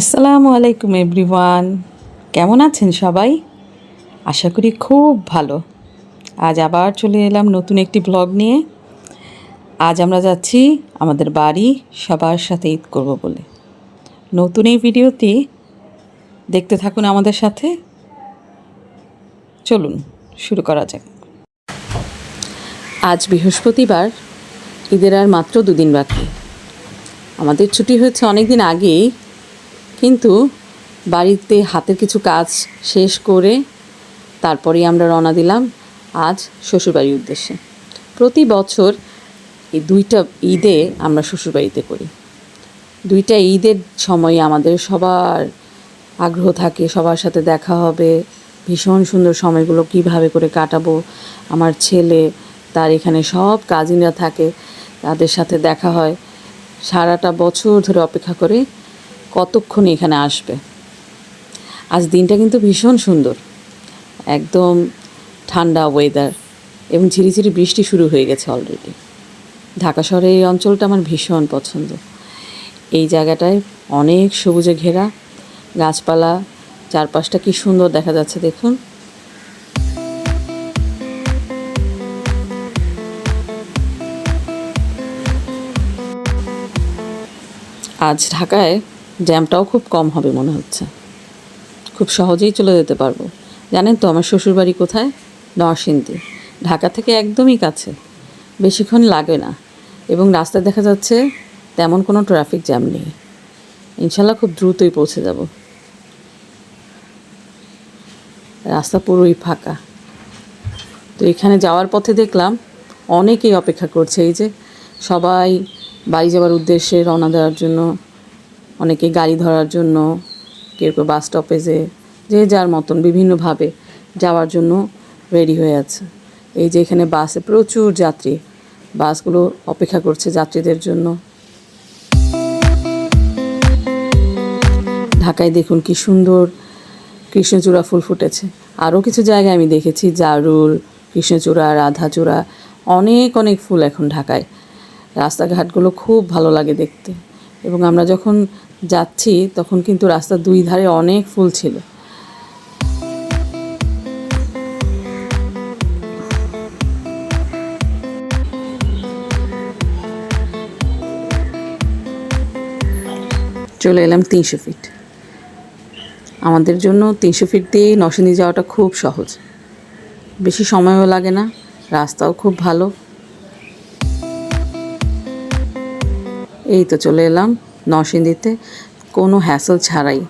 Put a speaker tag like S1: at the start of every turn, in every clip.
S1: আসসালামু আলাইকুম এভরিওয়ান। কেমন আছেন সবাই? আশা করি খুব ভালো। আজ আবার চলে এলাম নতুন একটি ব্লগ নিয়ে। আজ আমরা যাচ্ছি আমাদের বাড়ি সবার সাথে ঈদ করব বলে। নতুন এই ভিডিওটি দেখতে থাকুন আমাদের সাথে। চলুন, শুরু করা যাক। আজ বৃহস্পতিবার, ঈদের আর মাত্র দুদিন বাকি। আমাদের ছুটি হয়েছে অনেক দিন আগেই কিন্তু বাড়িতে হাতের কিছু কাজ শেষ করে তারপরেই আমরা রওনা দিলাম আজ শ্বশুরবাড়ির উদ্দেশ্যে। প্রতি বছর এই দুইটা ঈদে আমরা শ্বশুরবাড়িতে করি। দুইটা ঈদের সময় আমাদের সবার আগ্রহ থাকে, সবার সাথে দেখা হবে, ভীষণ সুন্দর সময়গুলো কীভাবে করে কাটাবো, আমার ছেলে, তার এখানে সব কাজিনরা থাকে, তাদের সাথে দেখা হয়। সারাটা বছর ধরে অপেক্ষা করে কতক্ষণ এখানে আসবে? আজ দিনটা কিন্তু ভীষণ সুন্দর। একদম ঠান্ডা ওয়েদার এবং ঝিরিঝিরি বৃষ্টি শুরু হয়ে গেছে অলরেডি ঢাকা শহরের এই অঞ্চলটা আমার ভীষণ পছন্দ। এই জায়গাটায় অনেক সবুজে ঘেরা গাছপালা, চারপাশটা কি সুন্দর দেখা যাচ্ছে দেখুন। আজ ঢাকায় জ্যামটাও খুব কম হবে মনে হচ্ছে। খুব সহজেই চলে যেতে পারব। জানেন তো, আমার শ্বশুরবাড়ি কোথায়? নরসিংদী। ঢাকা থেকে একদমই কাছে। বেশিক্ষণ লাগে না। এবং রাস্তায় দেখা যাচ্ছে তেমন কোনো ট্রাফিক জ্যাম নেই। ইনশাল্লাহ খুব দ্রুতই পৌঁছে যাব। রাস্তা পুরোই ফাঁকা। তো এখানে যাওয়ার পথে দেখলাম অনেকেই অপেক্ষা করছে, এই যে সবাই বাড়ি যাওয়ার উদ্দেশ্যে রওনা দেওয়ার জন্য অনেকে গাড়ি ধরার জন্য, কেউ কেউ বাস স্টপেজে যে যার মতন বিভিন্নভাবে যাওয়ার জন্য রেডি হয়ে আছে। এই যে এখানে বাসে প্রচুর যাত্রী। বাসগুলো অপেক্ষা করছে যাত্রীদের জন্য। ঢাকায় দেখুন কি সুন্দর কৃষ্ণচূড়া ফুল ফুটেছে। আরও কিছু জায়গায় আমি দেখেছি, জারুল, কৃষ্ণচূড়া, রাধাচূড়া, অনেক অনেক ফুল এখন ঢাকায়। রাস্তাঘাটগুলো খুব ভালো লাগে দেখতে। এবং আমরা যখন যাচ্ছি, তখন কিন্তু রাস্তার দুই ধারে অনেক ফুল ছিল। চলে এলাম তিনশো ফিট। আমাদের জন্য তিনশো ফিট দিয়ে নরসিংদী যাওয়াটা খুব সহজ। বেশি সময়ও লাগে না, রাস্তাও খুব ভালো। এই তো চলে এলাম নরসিংদীতে কোনো হ্যাসল ছাড়াই।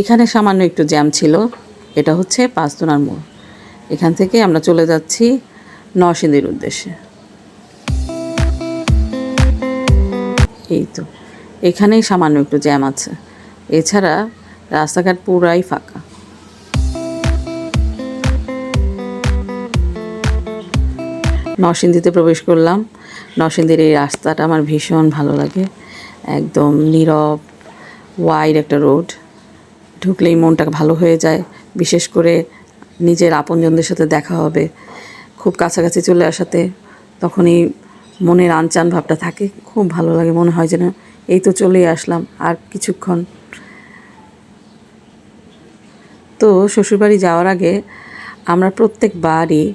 S1: এখানে সামান্য একটু জ্যাম ছিল, এটা হচ্ছে পাঁচদোনার মোড়। এখান থেকে আমরা চলে যাচ্ছি নরসিংদীর উদ্দেশ্যে। এই তো, এখানেই সামান্য একটু জ্যাম আছে। এছাড়া রাস্তাঘাট পুরাই ফাঁকা। নরসিংদীতে প্রবেশ করলাম। নরসিংদীর এই রাস্তাটা আমার ভীষণ ভালো লাগে। একদম নীরব ওয়াইড একটা রোড ঢুকলেই মনটা ভালো হয়ে যায়। বিশেষ করে নিজের আপনজনদের সাথে দেখা হবে। খুব কাছাকাছি চলে আসাতে তখনই মনের আনচান ভাবটা থাকে। খুব ভালো লাগে, মনে হয় যেন এই তো চলেই আসলাম আর কিছুক্ষণ। তো শ্বশুরবাড়ি যাওয়ার আগে আমরা প্রত্যেকবারই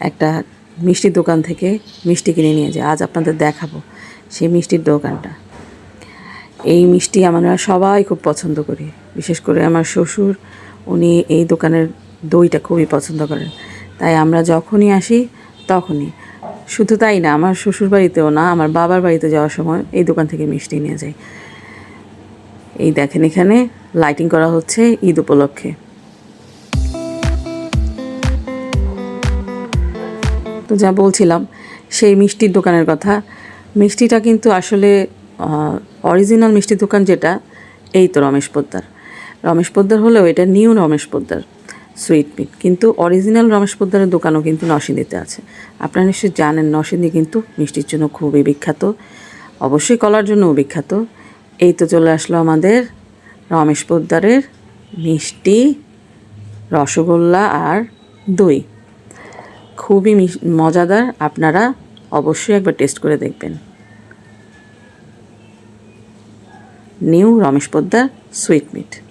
S1: একটা মিষ্টির দোকান থেকে মিষ্টি কিনে নিয়ে যাই। আজ আপনাদের দেখাবো সেই মিষ্টির দোকানটা। এই মিষ্টি আমরা সবাই খুব পছন্দ করি। বিশেষ করে আমার শ্বশুর, উনি এই দোকানের দইটা খুবই পছন্দ করেন। তাই আমরা যখনই আসি, তখনই। শুধু তাই না, আমার শ্বশুর বাড়িতেও না, আমার বাবার বাড়িতে যাওয়ার সময় এই দোকান থেকে মিষ্টি নিয়ে যাই। এই দেখেন এখানে লাইটিং করা হচ্ছে ঈদ উপলক্ষে। তো যা বলছিলাম, সেই মিষ্টির দোকানের কথা। মিষ্টিটা কিন্তু আসলে অরিজিনাল মিষ্টির দোকান যেটা, এই তো রমেশ পোদ্দার। রমেশ পোদ্দার হলেও এটা new Ramesh Poddar, sweet meat. কিন্তু অরিজিনাল রমেশ পোদ্দারের দোকানও কিন্তু নরসিংদীতে আছে। আপনারা নিশ্চয়ই জানেন, নরসিংদী কিন্তু মিষ্টির জন্য খুবই বিখ্যাত। অবশ্যই কলার জন্যও বিখ্যাত। এই তো চলে আসলো আমাদের রমেশ পোদ্দারের মিষ্টি রসগোল্লা আর দই। খুবই মজাদার, আপনারা অবশ্যই একবার টেস্ট করে দেখবেন। New Ramesh Poddar sweet meat.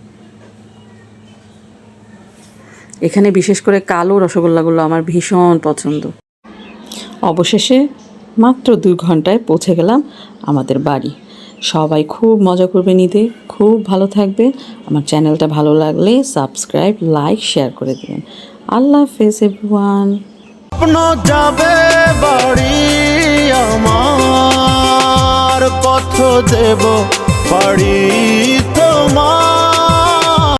S1: এখানে বিশেষ করে কালো রসগোল্লাগুলো আমার ভীষণ পছন্দ। অবশেষে মাত্র দুই ঘন্টায় পৌঁছে গেলাম আমাদের বাড়ি। সবাই খুব মজা করবে নিতে খুব ভালো থাকবে আমার চ্যানেলটা ভালো লাগলে সাবস্ক্রাইব, লাইক, শেয়ার করে দেবেন। আল্লাহ হাফেজ, এভরিওয়ান।
S2: যাবে বাড়ি, আমার পথ দেব। পাড়ি তোমার